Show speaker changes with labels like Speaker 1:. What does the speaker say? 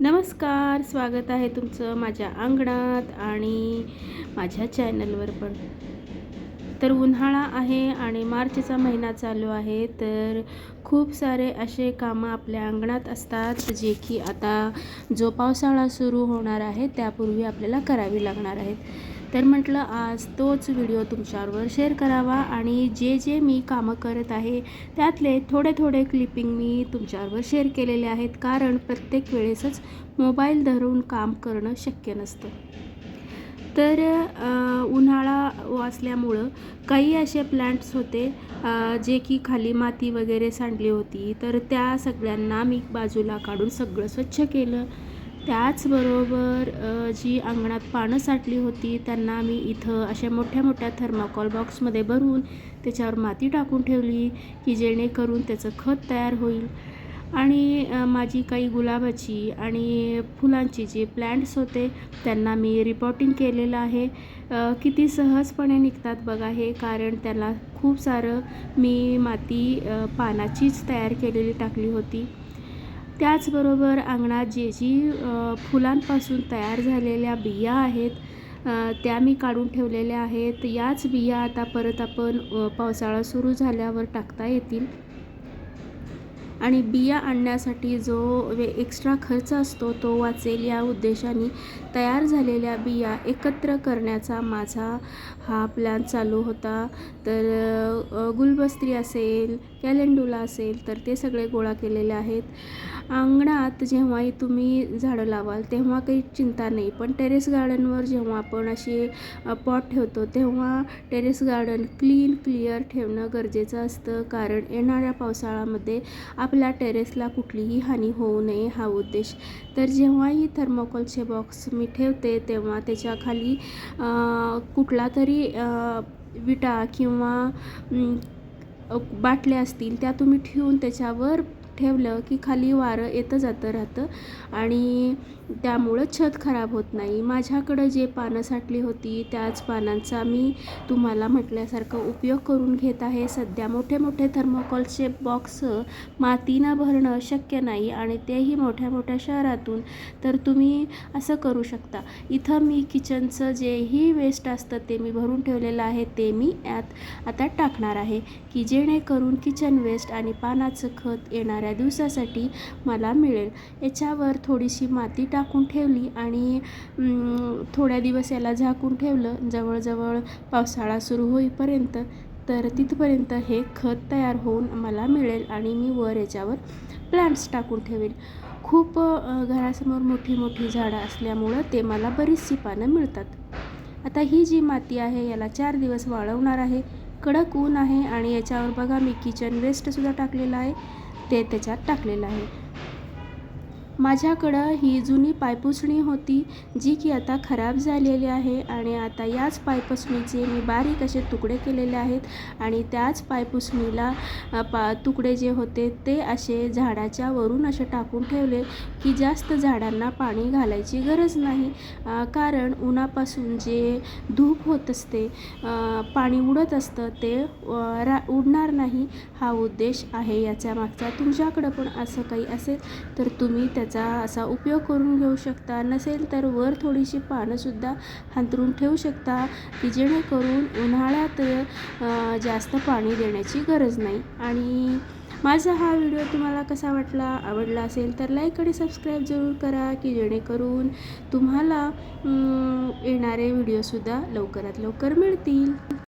Speaker 1: नमस्कार स्वागत आहे तुमचं माझ्या अंगणात आणि माझ्या चॅनलवर पण. तर उन्हाळा आहे आणि मार्चचा महिना चालू आहे तर खूप सारे असे कामं आपल्या अंगणात असतात जे की आता जो पावसाळा सुरू होणार आहे त्यापूर्वी आपल्याला करावी लागणार आहेत. तर म्हटलं आज तोच व्हिडिओ तुमच्याबरोबर शेअर करावा आणि जे जे मी कामं करत आहे त्यातले थोडे थोडे क्लिपिंग मी तुमच्याबरोबर शेअर केलेले आहेत. कारण प्रत्येक वेळेसच मोबाईल धरून काम करणं शक्य नसतं. तर उन्हाळा असल्यामुळं काही असे प्लांट्स होते जे की खाली माती वगैरे सांडली होती. तर त्या सगळ्यांना मी बाजूला काढून सगळं स्वच्छ केलं. त्याचबरोबर जी अंगणात पानं साठली होती त्यांना मी इथं अशा मोठ्या मोठ्या थर्माकॉल बॉक्समध्ये भरून त्याच्यावर माती टाकून ठेवली की जेणेकरून त्याचं खत तयार होईल. आणि माझी काही गुलाबाची आणि फुलांची जी प्लॅन्ट्स होते त्यांना मी रिपोर्टिंग केलेलं आहे. किती सहजपणे निघतात बघा हे कारण त्याला खूप सारं मी माती पानाचीच तयार केलेली टाकली होती. त्याचबरोबर अंगणात जे जी फुलांपासून तयार झालेल्या बिया आहेत त्या मी काढून ठेवलेल्या आहेत. याच बिया आता परत आपण पावसाळा सुरू झाल्यावर टाकता येतील. आणि बिया आणण्यासाठी जो वे एक्स्ट्रा खर्च असतो तो वाचेल या उद्देशाने तयार झालेल्या बिया एकत्र करण्याचा माझा हा प्लॅन चालू होता. तर गुलबस्त्री असेल कॅलेंडुला असेल तर ते सगळे गोळा केलेले आहेत. अंगणात जेव्हाही तुम्ही झाडं लावाल तेव्हा काही चिंता नाही. पण टेरेस गार्डनवर जेव्हा आपण असे पॉट ठेवतो तेव्हा टेरेस गार्डन क्लीन क्लिअर ठेवणं गरजेचं असतं. कारण येणाऱ्या पावसाळ्यामध्ये आप आपल्या टेरेसला कुठलीही हानी होऊ नये हा उद्देश. तर जेव्हाही थर्मोकोलचे बॉक्स मी ठेवते तेव्हा त्याच्याखाली कुठला तरी विटा किंवा बाटल्या असतील त्या तुम्ही ठेवून त्याच्यावर ठेवलं की खाली वारं येतं जातं राहतं. आणि त्यामुळं छत खराब होत नाही. माझ्याकडं जे पानं साठली होती त्याच पानांचा मी तुम्हाला म्हटल्यासारखं उपयोग करून घेत आहे. सध्या मोठे मोठे थर्मोकॉलचे बॉक्स मातीनं भरणं शक्य नाही आणि तेही मोठ्या मोठ्या शहरातून. तर तुम्ही असं करू शकता. इथं मी किचनचं जेही वेस्ट असतं ते मी भरून ठेवलेलं आहे ते मी यात आता टाकणार आहे की जेणेकरून किचन वेस्ट आणि पानाचं खत येणाऱ्या दिवसासाठी मला मिळेल. याच्यावर थोडीशी माती टाक टाकून ठेवली आणि थोड्या दिवस याला झाकून ठेवलं. जवळजवळ पावसाळा सुरू होईपर्यंत तर तिथपर्यंत हे खत तयार होऊन मला मिळेल आणि मी वर याच्यावर प्लांट्स टाकून ठेवेल. खूप घरासमोर मोठी मोठी झाडं असल्यामुळं ते मला बरीचशी पानं मिळतात. आता ही जी माती आहे याला चार दिवस वाळवणार आहे. कडक ऊन आहे आणि याच्यावर बघा मी किचन वेस्टसुद्धा टाकलेलं आहे. ते त्याच्यात टाकलेलं आहे. माझ्याकडं ही जुनी पायपुसणी होती जी की आता खराब झालेली आहे आणि आता याच पायपुसणीचे मी बारीक असे तुकडे केलेले आहेत आणि त्याच पायपुसणीला पा तुकडे जे होते ते असे झाडाच्या वरून असे टाकून ठेवले की जास्त झाडांना पाणी घालायची गरज नाही. कारण उन्हापासून जे धूप होत असते पाणी उडत असतं ते रा उडणार नाही. हा उद्देश आहे याच्या मागचा. तुमच्याकडं पण असं काही असेल तर तुम्ही त्याचा असा उपयोग करून घेऊ शकता. नसेल तर वर थोडीशी पानंसुद्धा हांतरून ठेवू शकता की जेणेकरून उन्हाळ्यात जास्त पाणी देण्याची गरज नाही. आणि माझा हा व्हिडिओ तुम्हाला कसा वाटला आवडला असेल तर लाईक आणि सबस्क्राईब जरूर करा की जेणेकरून तुम्हाला येणारे व्हिडिओसुद्धा लवकरात लवकर मिळतील.